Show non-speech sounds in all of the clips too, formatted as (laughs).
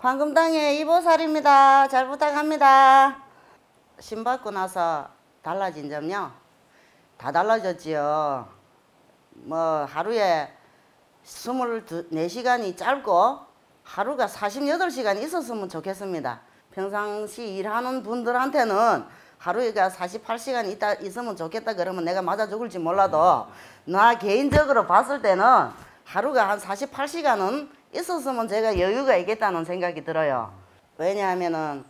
황금당의 이보살입니다. 잘 부탁합니다. 신 받고 나서 달라진 점요? 다 달라졌지요. 뭐 하루에 24시간이 짧고 하루가 48시간 있었으면 좋겠습니다. 평상시 일하는 분들한테는 하루가 48시간 있다 있으면 좋겠다 그러면 내가 맞아 죽을지 몰라도 나 개인적으로 봤을 때는 하루가 한 48시간은 있었으면 제가 여유가 있겠다는 생각이 들어요. 왜냐하면은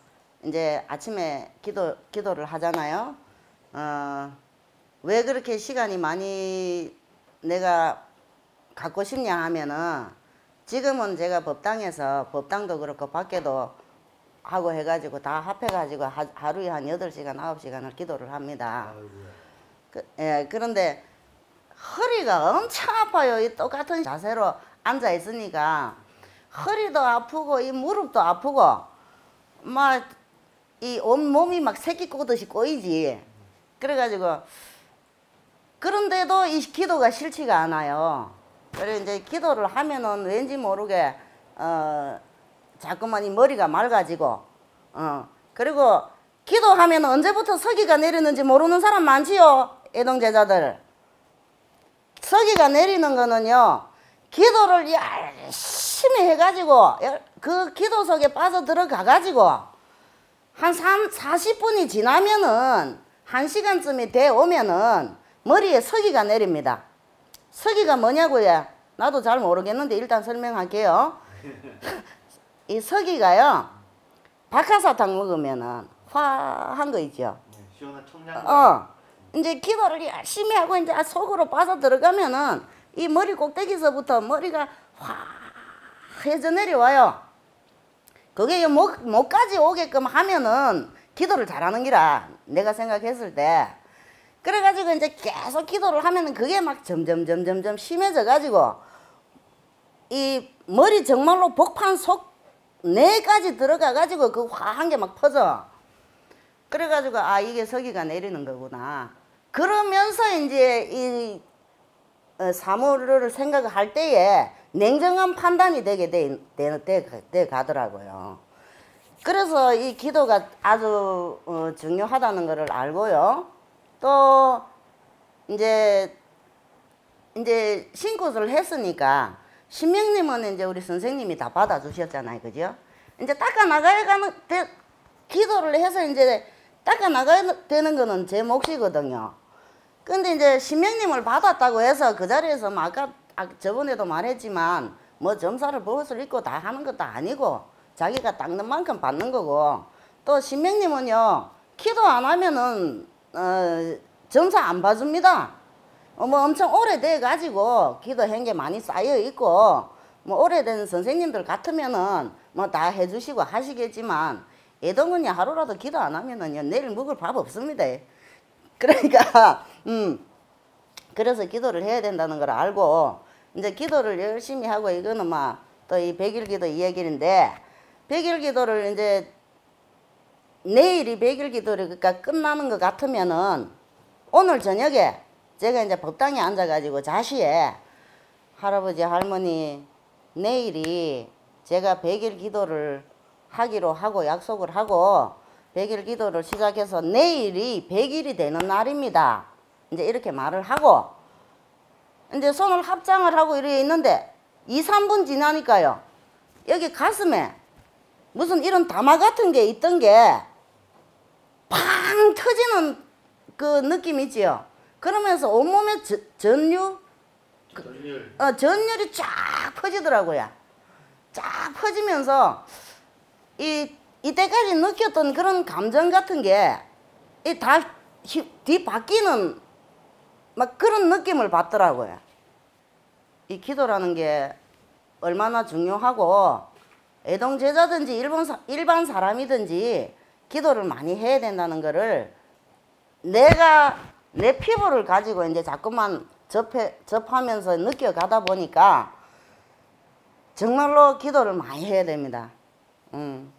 이제 아침에 기도 기도를 하잖아요. 어, 왜 그렇게 시간이 많이 내가 갖고 싶냐 하면은 지금은 제가 법당에서 법당도 그렇고 밖에도 하고 해가지고 다 합해가지고 하, 하루에 한 8시간, 9시간을 기도를 합니다. 그, 예, 그런데 허리가 엄청 아파요. 이 똑같은 자세로 앉아 있으니까 허리도 아프고 이 무릎도 아프고 막 이 온몸이 막 새끼 꼬듯이 꼬이지. 그래가지고 그런데도 이 기도가 싫지가 않아요. 그래 이제 기도를 하면은 왠지 모르게 어 자꾸만 이 머리가 맑아지고 어 그리고 기도하면 언제부터 서기가 내리는지 모르는 사람 많지요 애동 제자들 서기가 내리는 거는요 기도를 열심히 해가지고 열- 그 기도 속에 빠져 들어가 가지고 한 3, 40분이 지나면은 1시간쯤이 돼 오면은 머리에 서기가 내립니다. 서기가 뭐냐고요? 나도 잘 모르겠는데 일단 설명할게요. (laughs) 이 서기가요. 박하사탕 먹으면은 화한 거 있죠. 네, 시원한 청량. 어. 이제 기도를 열심히 하고 이제 속으로 빠져 들어가면은 이 머리 꼭대기서부터 머리가 화해져 내려와요. 그게 목, 목까지 오게끔 하면은 기도를 잘하는 기라. 내가 생각했을 때. 그래가지고 이제 계속 기도를 하면은 그게 막 점점, 점점, 점 심해져 가지고 이 머리 정말로 복판 속 내까지 들어가 가지고 그 화한 게 막 퍼져. 그래가지고 아 이게 서기가 내리는 거구나. 그러면서 이제 이 어, 사물을 생각할 때에 냉정한 판단이 되게 돼, 돼, 돼, 돼 가더라고요. 그래서 이 기도가 아주 어, 중요하다는 것을 알고요. 또 이제 이제 신굿을 했으니까 신명님은 이제 우리 선생님이 다 받아주셨잖아요, 그죠? 이제 닦아 나가야 가는 되, 기도를 해서 이제 닦아 나가야 되는 거는 제 몫이거든요. 근데 이제 신명님을 받았다고 해서 그 자리에서 뭐 아까 아, 저번에도 말했지만 뭐 점사를 벗을 입고 다 하는 것도 아니고 자기가 닦는 만큼 받는 거고 또 신명님은요 기도 안 하면은 어, 점사 안 봐줍니다. 어, 뭐 엄청 오래돼 가지고 기도한 게 많이 쌓여 있고 뭐 오래된 선생님들 같으면은 뭐 다 해주시고 하시겠지만 애동은요 하루라도 기도 안 하면은요 내일 먹을 밥 없습니다. 그러니까 음 그래서 기도를 해야 된다는 걸 알고 이제 기도를 열심히 하고 이거는 막 또 이 백일 기도 이야기인데 백일 기도를 이제 내일이 백일 기도를 그러니까 끝나는 것 같으면은 오늘 저녁에 제가 이제 법당에 앉아가지고 자시에 할아버지 할머니 내일이 제가 백일 기도를 하기로 하고 약속을 하고 백일 기도를 시작해서 내일이 백일이 되는 날입니다. 이제 이렇게 말을 하고 이제 손을 합장을 하고 이래 있는데 2, 3분 지나니까요. 여기 가슴에 무슨 이런 담화 같은 게 있던 게 팡 터지는 그 느낌 있지요. 그러면서 온몸에 저- 전류, 전율. 어, 전율이 쫙 퍼지더라고요. 쫙 퍼지면서 이 이때까지 느꼈던 그런 감정 같은 게 이 다 뒤바뀌는 막 그런 느낌을 받더라고요. 이 기도라는 게 얼마나 중요하고 애동 제자든지 일본 사, 일반 사람이든지 기도를 많이 해야 된다는 거를 내가 내 피부를 가지고 이제 자꾸만 접해, 접하면서 느껴가다 보니까 정말로 기도를 많이 해야 됩니다. 음.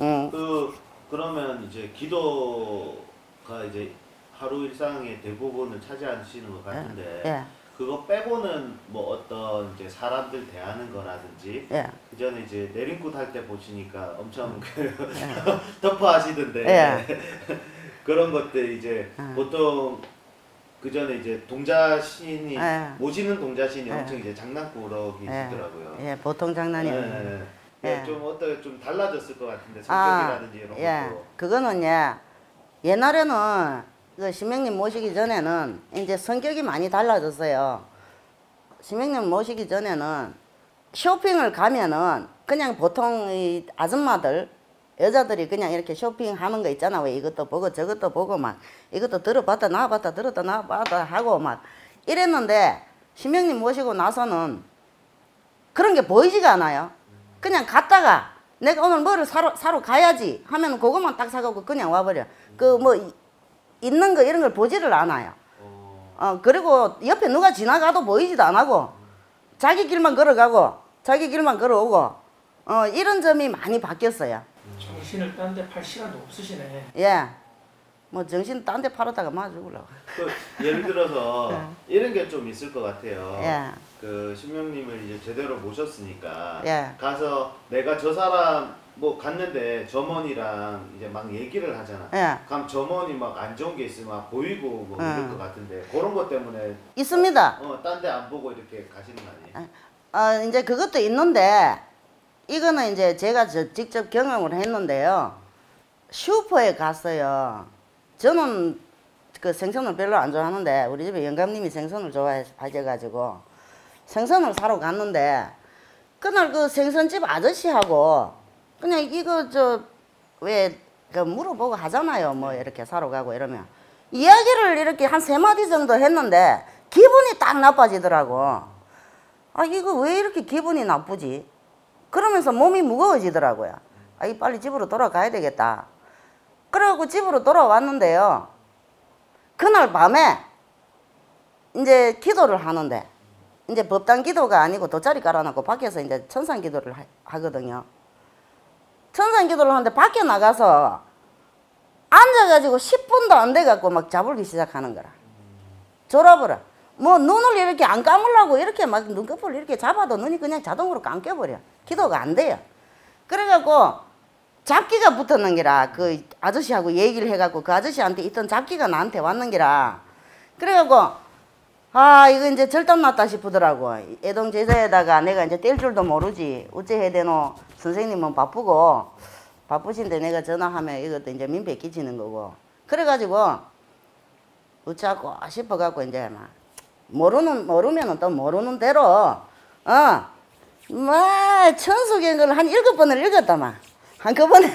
음. 그 그러면 이제 기도가 이제 하루 일상의 대부분을 차지하시는 것 같은데 예. 그거 빼고는 뭐 어떤 이제 사람들 대하는 거라든지 예. 그 전에 이제 내림굿 할 때 보시니까 엄청 그 덮어 하시던데 예. (laughs) (laughs) 그런 것들 이제 음. 보통 그 전에 이제 동자신이 예. 모시는 동자신이 예. 엄청 이제 장난꾸러기시더라고요. 예, 보통 장난이 아니에요. 예. 예. 예. 좀 어떻게 좀 달라졌을 것 같은데 아, 성격이라든지 이런 예. 것도 그거는 예. 옛날에는 그 신명님 모시기 전에는 이제 성격이 많이 달라졌어요. 신명님 모시기 전에는 쇼핑을 가면은 그냥 보통 이 아줌마들 여자들이 그냥 이렇게 쇼핑하는 거 있잖아. 왜 이것도 보고 저것도 보고 막 이것도 들어봤다 나봤다 들었다 나봤다 하고 막 이랬는데 신명님 모시고 나서는 그런 게 보이지가 않아요. 그냥 갔다가 내가 오늘 뭐를 사러, 사러 가야지 하면 그것만 딱 사가고 그냥 와버려. 그 뭐 있는 거 이런 걸 보지를 않아요. 어, 어 그리고 옆에 누가 지나가도 보이지도 안 하고 자기 길만 걸어가고 자기 길만 걸어오고 어 이런 점이 많이 바뀌었어요. 정신을 딴 데 팔 시간도 없으시네. 예. 뭐 정신 딴 데 팔았다가 맞아 죽으려고. 그 예를 들어서 (laughs) 이런 게 좀 있을 것 같아요. 예. 그 신명님을 이제 제대로 모셨으니까 예. 가서 내가 저 사람 뭐 갔는데 점원이랑 이제 막 얘기를 하잖아. 예. 그럼 점원이 막 안 좋은 게 있으면 막 보이고 뭐 이럴 음. 것 같은데 그런 것 때문에 있습니다. 어 딴 데 안 보고 이렇게 가시는 거 아니에요? 어, 이제 그것도 있는데, 이거는 이제 제가 저 직접 경험을 했는데요. 슈퍼에 갔어요. 저는 그 생선을 별로 안 좋아하는데, 우리 집에 영감님이 생선을 좋아해서 가져가지고, 생선을 사러 갔는데, 그날 그 생선집 아저씨하고, 그냥 이거 저, 왜, 그 물어보고 하잖아요. 뭐 이렇게 사러 가고 이러면. 이야기를 이렇게 한 세 마디 정도 했는데, 기분이 딱 나빠지더라고. 아 이거 왜 이렇게 기분이 나쁘지? 그러면서 몸이 무거워지더라고요. 아 이 빨리 집으로 돌아가야 되겠다. 그래갖고 집으로 돌아왔는데요. 그날 밤에 이제 기도를 하는데 이제 법당 기도가 아니고 돗자리 깔아놓고 밖에서 이제 천상 기도를 하, 하거든요. 천상 기도를 하는데 밖에 나가서 앉아가지고 10분도 안 돼갖고 막 자불기 시작하는 거라. 졸아버려. 뭐 눈을 이렇게 안 감으려고 이렇게 막 눈꺼풀 이렇게 잡아도 눈이 그냥 자동으로 감겨버려. 기도가 안 돼요. 그래갖고 잡기가 붙었는 게라 그 아저씨하고 얘기를 해갖고 그 아저씨한테 있던 잡기가 나한테 왔는 게라. 그래갖고 아 이거 이제 절단 났다 싶더라고. 애동 제자에다가 내가 이제 뗄 줄도 모르지. 어째 해야 되노? 선생님은 바쁘고 바쁘신데 내가 전화하면 이것도 이제 민폐 끼치는 거고. 그래가지고 어쩌고 싶어갖고 이제 막 모르는 모르면은 또 모르는 대로 어막 천수경을 한 일곱 번을 읽었다만 한꺼번에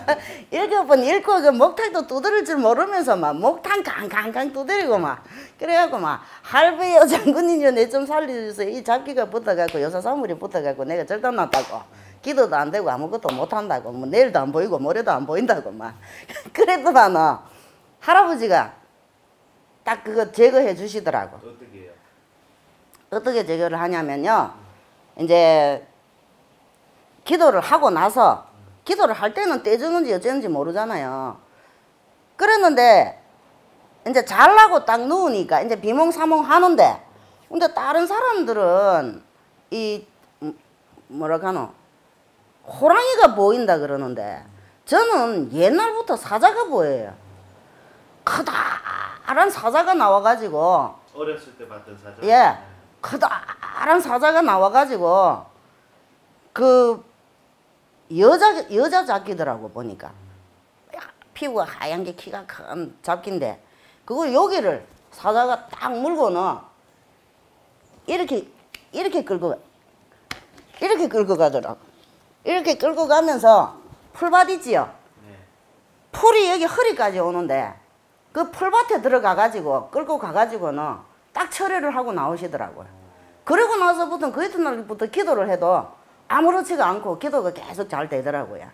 (laughs) 일곱 번 읽고 그 목탁도 두드릴 줄 모르면서 막 목탁 강강강 두드리고 막 그래갖고 막 할배여 장군님요 내좀 살려주세요. 이 잡기가 붙어갖고 요사사물이 붙어갖고 내가 절단 났다고. 기도도 안 되고 아무것도 못 한다고. 뭐 내일도 안 보이고 모레도 안 보인다고 막. (laughs) 그랬더만 할아버지가 딱 그거 제거해 주시더라고. 어떻게 해요? 어떻게 제거를 하냐면요. 이제 기도를 하고 나서 기도를 할 때는 떼주는지 어쩌는지 모르잖아요. 그랬는데 이제 잘라고 딱 누우니까 이제 비몽사몽 하는데 근데 다른 사람들은 이 음, 뭐라 하노 호랑이가 보인다 그러는데 저는 옛날부터 사자가 보여요. 커다란 사자가 나와가지고 어렸을 때 봤던 사자. 예. 커다란 사자가 나와가지고 그 여자 여자 잡기더라고 보니까. 피부가 하얀 게 키가 큰 잡기인데 그거 여기를 사자가 딱 물고는 이렇게 이렇게 끌고 이렇게 끌고 가더라고. 이렇게 끌고 가면서 풀밭 있지요? 네. 풀이 여기 허리까지 오는데 그 풀밭에 들어가 가지고 끌고 가 가지고는 딱 처리를 하고 나오시더라고요. 그러고 나서부터 그 이튿날부터 기도를 해도 아무렇지가 않고 기도가 계속 잘 되더라고요.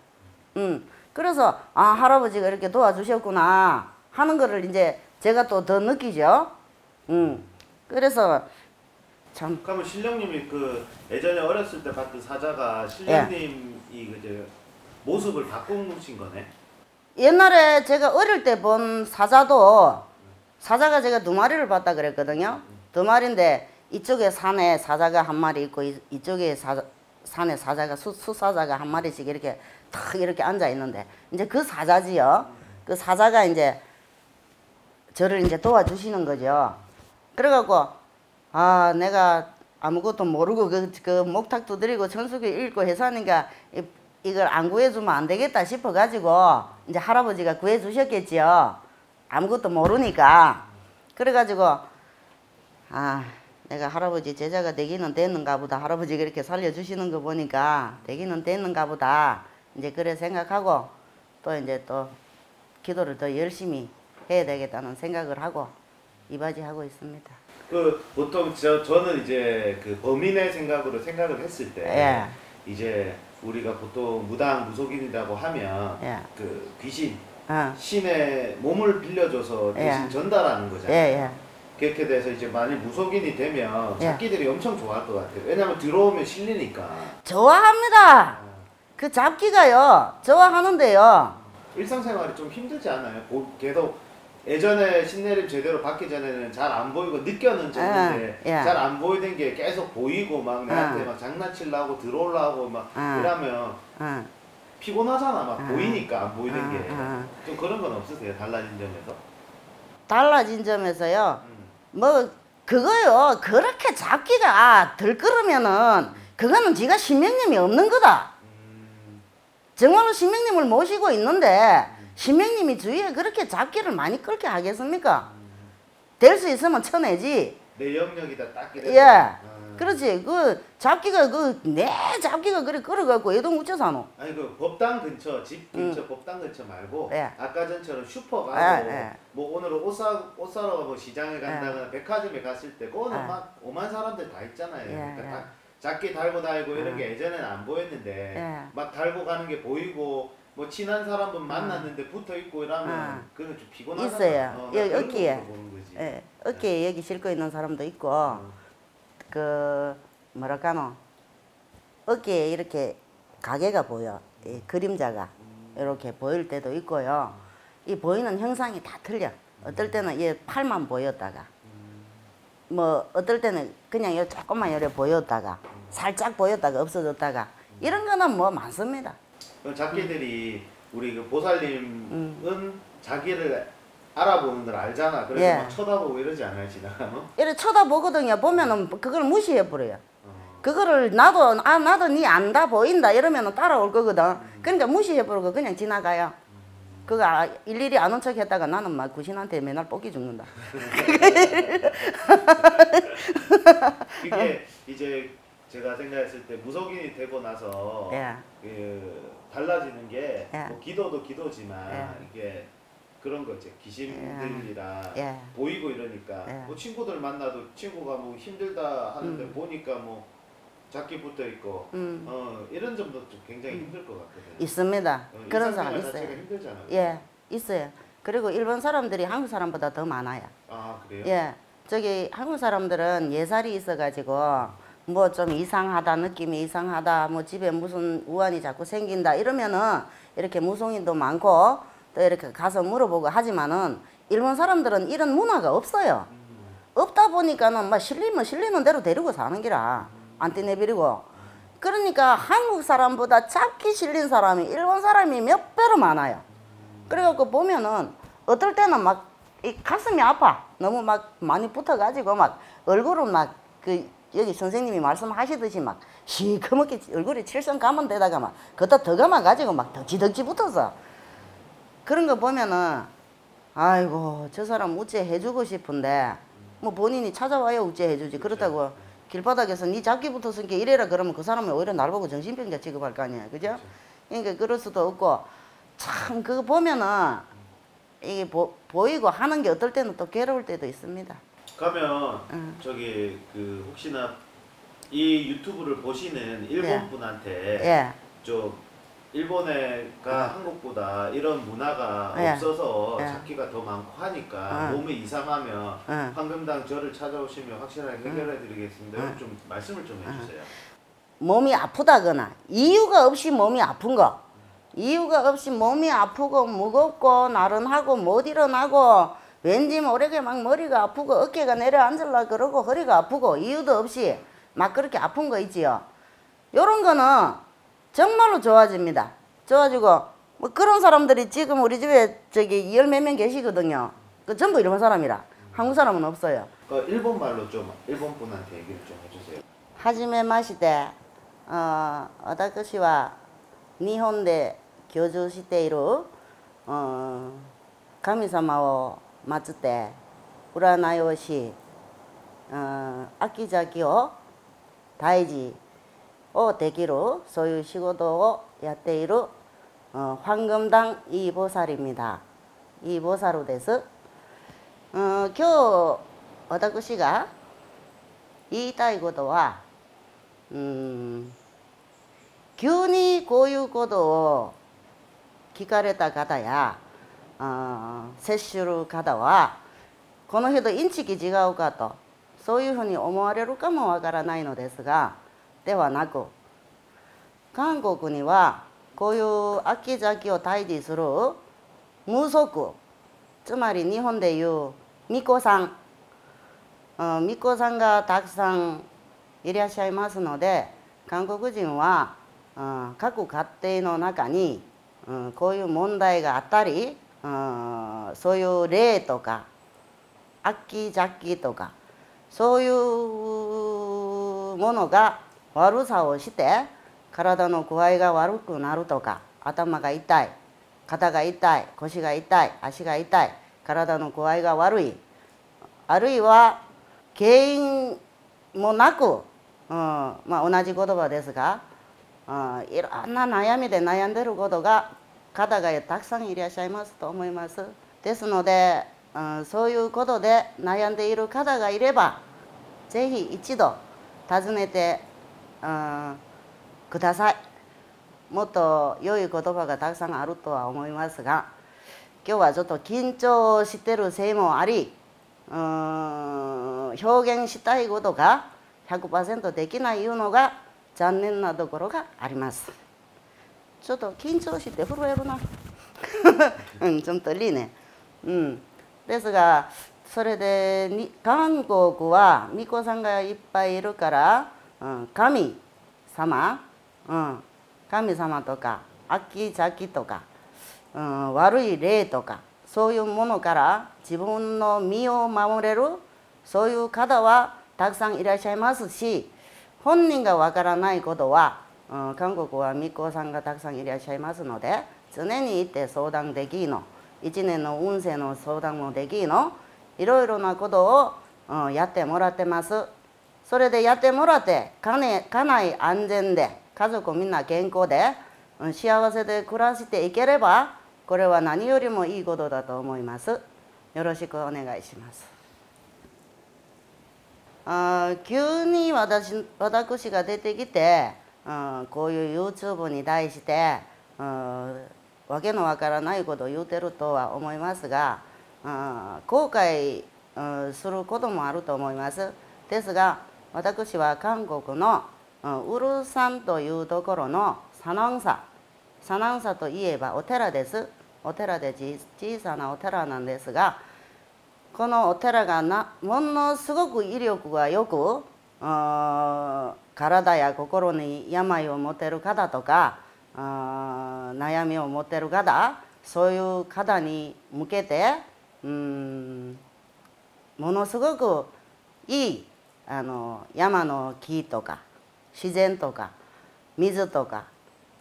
음. 그래서 아 할아버지가 이렇게 도와주셨구나 하는 거를 이제 제가 또 더 느끼죠. 음. 그래서 참 그러면 신령님이 그 예전에 어렸을 때 봤던 사자가 신령님이 그 이제 모습을 바꾸신 거네. 옛날에 제가 어릴 때 본 사자도 사자가 제가 두 마리를 봤다 그랬거든요. 두 마리인데 이쪽에 산에 사자가 한 마리 있고 이, 이쪽에 사, 산에 사자가 수, 수사자가 한 마리씩 이렇게 탁 이렇게 앉아 있는데 이제 그 사자지요. 그 사자가 이제 저를 이제 도와주시는 거죠. 그래갖고 아 내가 아무것도 모르고 그, 그 목탁 두드리고 천수교 읽고 해서 하니까 이, 이걸 안 구해주면 안 되겠다 싶어가지고 이제 할아버지가 구해주셨겠지요. 아무것도 모르니까 그래가지고 아 내가 할아버지 제자가 되기는 됐는가 보다 할아버지가 이렇게 살려주시는 거 보니까 되기는 됐는가 보다 이제 그래 생각하고 또 이제 또 기도를 더 열심히 해야 되겠다는 생각을 하고 이바지하고 있습니다. 그 보통 저 저는 이제 그 범인의 생각으로 생각을 했을 때 예. 이제 우리가 보통 무당 무속인이라고 하면 예. 그 귀신 어. 신의 몸을 빌려줘서 대신 예. 전달하는 예, 거잖아요. 예. 그렇게 돼서 이제 만약 무속인이 되면 예. 잡기들이 엄청 좋아할 것 같아요. 왜냐면 들어오면 실리니까. 좋아합니다. 그 잡기가요. 좋아하는데요. 일상생활이 좀 힘들지 않아요? 보- 계속 예전에 신내림 제대로 받기 전에는 잘 안 보이고 느껴는 정도인데 예, 예. 잘 안 보이는 게 계속 보이고 막 내한테 예. 막 장난치려고 들어오려고 막 예. 이러면 어. 피곤하잖아 막 예. 보이니까 안 보이는 예, 게좀 예. 그런 건 없으세요 달라진 점에서? 달라진 점에서요. 음. 뭐 그거요. 그렇게 잡기가 들끓으면은 그거는 지가 신명님이 없는 거다. 음. 정말로 신명님을 모시고 있는데 신명님이 주위에 그렇게 잡기를 많이 끌게 하겠습니까? 될 수 있으면 쳐내지. 내 영역이다 딱 이래. 예. 그렇지. 그 잡기가 그 내 잡기가 그래 끌어갖고 애동 우째 사노. 아니 그 법당 근처 집 근처 법당 근처 말고 음. 예. 아까 전처럼 슈퍼 가고 예, 예. 뭐 오늘 옷 사 옷 사러 뭐 시장에 간다거나 백화점에 갔을 때 그거는 예. 막 오만 사람들 다 있잖아요. 예, 그러니까 예. 다 작게 달고 다니고 이런 게 예전에는 안 보였는데 예. 막 달고 가는 게 보이고 뭐 친한 사람분 만났는데 붙어 있고 이러면 예. 그건 좀 피곤하잖아. 있어요. 나 여기 어깨에. 예. 어깨에 여기 싣고 있는 사람도 있고 어. 그 뭐랄까노? 어깨에 이렇게 가게가 보여. 이 그림자가 이렇게 보일 때도 있고요. 이 보이는 형상이 다 틀려. 어떨 때는 얘 팔만 보였다가 뭐 어떨 때는 그냥 요 조금만 이래 보였다가 살짝 보였다가 없어졌다가 이런 거는 뭐 많습니다. 그럼 작게들이 우리 그 보살님은 음. 자기를 알아보는 걸 알잖아. 그래서 예. 막 쳐다보고 이러지 않아요, 지나가면? 이래 쳐다보거든요 보면은 그걸 무시해 버려요 어. 그거를 나도 아 나도 니 안다 보인다 이러면 따라올 거거든. 그러니까 무시해버리고 그냥 지나가요. 그거 아- 일일이 아는 척 했다가 나는 막 구신한테 맨날 뽑기 죽는다. (laughs) 이게 (laughs) 이제 제가 생각했을 때 무속인이 되고 나서 예. 그 달라지는 게 예. 뭐 기도도 기도지만 예. 이게 그런 거지 귀신들이라 예. 보이고 이러니까 예. 뭐 친구들 만나도 친구가 뭐 힘들다 하는데 음. 보니까 뭐 잡기 붙어 있고 음. 어 이런 점도 좀 굉장히 힘들 것 같거든요. 있습니다. 어, 그런 사람 있어요. 힘들잖아요. 예, 있어요. 그리고 일본 사람들이 한국 사람보다 더 많아요. 아 그래요? 예, 저기 한국 사람들은 예살이 있어가지고 뭐좀 이상하다 느낌이 이상하다 뭐 집에 무슨 우환이 자꾸 생긴다 이러면은 이렇게 무속인도 많고 또 이렇게 가서 물어보고 하지만은 일본 사람들은 이런 문화가 없어요. 없다 보니까는 막 실리면 실리는 대로 데리고 사는 기라 안 떼내버리고 그러니까 한국 사람보다 작게 실린 사람이 일본 사람이 몇 배로 많아요. 그래갖고 보면은 어떨 때는 막 이 가슴이 아파. 너무 막 많이 붙어가지고 막 얼굴은 막 그 여기 선생님이 말씀하시듯이 막 시커멓게 얼굴에 칠성 감은 데다가 막 그것도 더 감아가지고 막 덕지덕지 붙어서 그런 거 보면은 아이고 저 사람 우째 해주고 싶은데 뭐 본인이 찾아와야 우째 해주지 그렇다고 길바닥에서 네 잡기 붙었으니까 이래라 그러면 그 사람이 오히려 날 보고 정신병자 취급할 거 아니야 그죠? 그러니까 그럴 수도 없고 참 그거 보면은 이게 보, 보이고 하는 게 어떨 때는 또 괴로울 때도 있습니다. 그러면 응. 저기 그 혹시나 이 유튜브를 보시는 일본 예. 분한테 예, 좀 일본에가 한국보다 이런 문화가 예. 없어서 예. 잡기가 더 많고 하니까 응. 몸이 이상하면 응. 황금당 저를 찾아오시면 확실하게 해결해 드리겠습니다. 응. 좀 말씀을 좀 해주세요. 몸이 아프다거나 이유가 없이 몸이 아픈 거 이유가 없이 몸이 아프고 무겁고 나른하고 못 일어나고 왠지 모르게 막 머리가 아프고 어깨가 내려앉으려 그러고 허리가 아프고 이유도 없이 막 그렇게 아픈 거 있지요. 요런 거는 정말로 좋아집니다. 좋아지고 뭐 그런 사람들이 지금 우리 집에 저기 열 몇 명 계시거든요. 그 전부 일본 사람이라 한국 사람은 없어요. 그 일본 말로 좀 일본 분한테 얘기를 좀 해주세요. はじめまして、あー私は日本で居住している、うん神様を祀って占いをし、うん秋崎を退治 をできるそういう仕事をやっている 어, 황금당 이보살입니 다. 이보살로 돼서 어, 今日私が言いたいことは 음, 急にこういうことを聞かれた方や 어, 接する方はこの人インチキ違うかとそういうふうに思われるかもわからないのですがではなく韓国にはこういう秋咲きを退治する無足つまり日本でいう巫女さんうん巫女さんがたくさんいらっしゃいますので韓国人は、うん各家庭の中に、うんこういう問題があったり、うんそういう霊とか秋邪気とかそういうものが悪さをして体の具合が悪くなるとか頭が痛い肩が痛い腰が痛い足が痛い体の具合が悪いあるいは原因もなく、うんまあ、同じ言葉ですが、うん、いろんな悩みで悩んでることが方がたくさんいらっしゃいますと思います。ですので、うん、そういうことで悩んでいる方がいればぜひ一度訪ねて、うん、ください。もっと良い言葉がたくさんあるとは思いますが今日はちょっと緊張してるせいもありうん表現したいことが100%できないいうのが残念なところがあります。ちょっと緊張して震えるな。(laughs) うんちょっといいね。うん。ですがそれでに韓国は巫女さんがいっぱいいるから、うん、神様、うん、神様とか秋咲とか、うん、悪い霊とかそういうものから自分の身を守れるそういう方はたくさんいらっしゃいますし本人がわからないことは、うん、韓国は巫女さんがたくさんいらっしゃいますので常に行って相談できの。1年の運勢の相談もできの。いろいろなことを、うん、やってもらってます。それでやってもらって家内家内安全で家族みんな健康でうん幸せで暮らしていければこれは何よりもいいことだと思います。よろしくお願いします。あ急に私私が出てきて、うんこういう YouTube に対して、うんわけのわからないことを言うてるとは思いますが、うん後悔、うんすることもあると思います。ですが私は韓国の、ウルサンというところのサナンサ。サナンサといえばお寺です。お寺で小さなお寺なんですがこのお寺がなものすごく威力がよく体や心に病を持てる方とか悩みを持てる方そういう方に向けてうんものすごくいいあの山の木とか自然とか水とか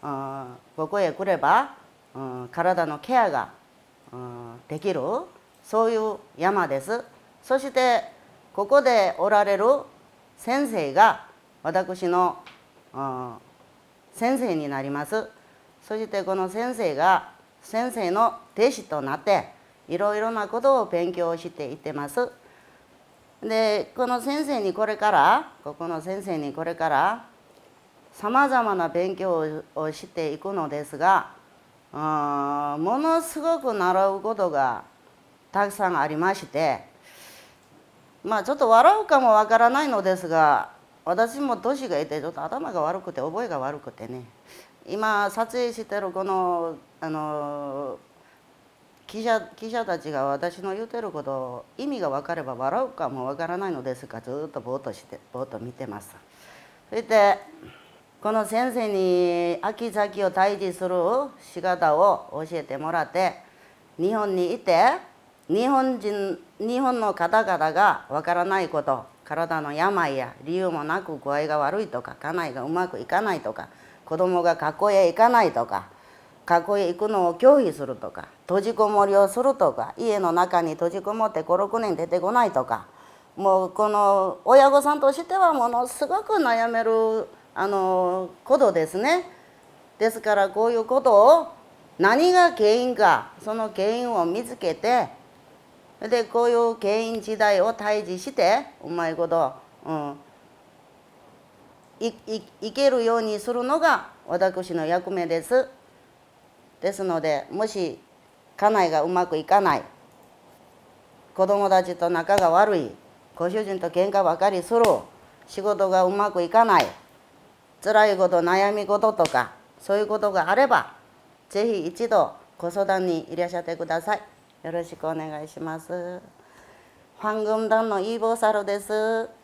あーここへ来れば、うん体のケアが、うんできるそういう山です。そしてここでおられる先生が私の、うん先生になります。そしてこの先生が先生の弟子となっていろいろなことを勉強していってます。でこの先生にこれからここの先生にこれからさまざまな勉強をしていくのですがものすごく習うことがたくさんありましてまあちょっと笑うかもわからないのですが私も年がいてちょっと頭が悪くて覚えが悪くてね。今撮影してるこのあの記者記者たちが私の言うてること意味が分かれば笑うかも分からないのですがずっとぼーっとしてぼーっと見てます。そしてこの先生に秋先を退治する仕方を教えてもらって日本にいて日本人日本の方々が分からないこと体の病や理由もなく具合が悪いとか家内がうまくいかないとか子供が学校へ行かないとか学校へ行くのを拒否するとか閉じこもりをするとか家の中に閉じこもって56年出てこないとかもうこの親御さんとしてはものすごく悩めるあのことですね。ですからこういうことを何が原因かその原因を見つけてでこういう原因時代を退治してうまいこと、うん、いいいけるようにするのが私の役目です。ですのでもし家内がうまくいかない子供たちと仲が悪いご主人と喧嘩ばかりする仕事がうまくいかない辛いこと悩み事とかそういうことがあれば是非一度ご相談にいらっしゃってくださいよろしくお願いします。ファン軍団のイーボーサルです。